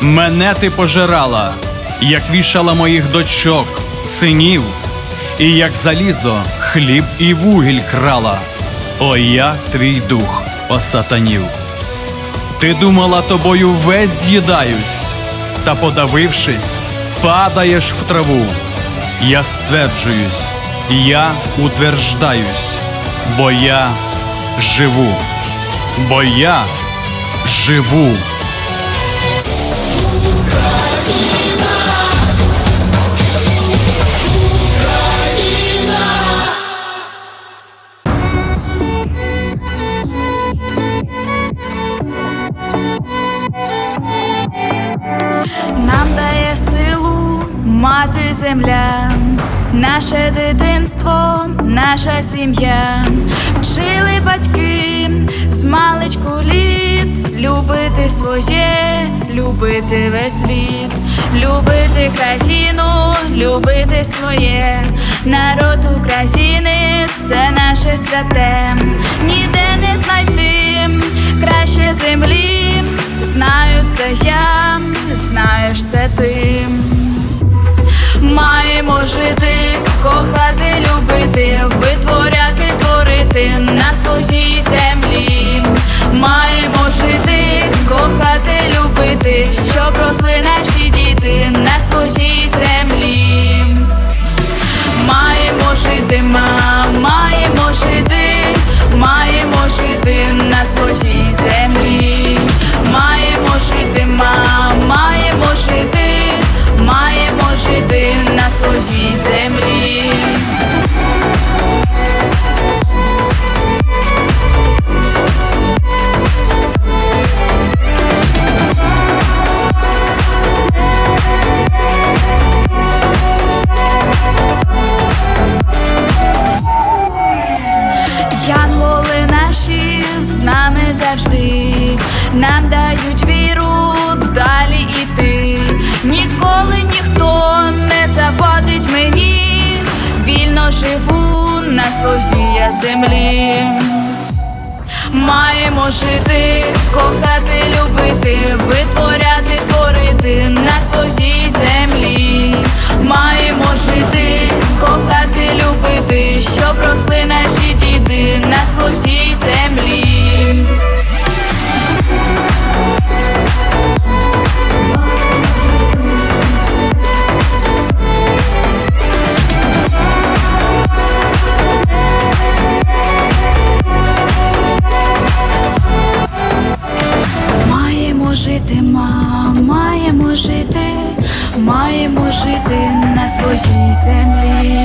мене ти пожирала, як вішала моїх дочок, синів, і як залізо хліб і вугіль крала. О, як твій дух осатанів. Ти думала, тобою весь з'їдаюсь, та подавившись, падаєш в траву. Я стверджуюсь, я утверждаюсь, бо я живу, бо я живу. Мати земля, наше дитинство, наша сім'я, вчили батьки з маличку літ, любити своє, любити весь світ, любити країну, любити своє, народ України це наше святе, ніде не знайти краще землі. Знаю, це я, творити на своїй нам дають віру далі іти. Ніколи ніхто не заводить мені, вільно живу на своїй землі. Маємо жити, кохати, любити, витворяти, творити маємо жити, маємо жити на своїй землі.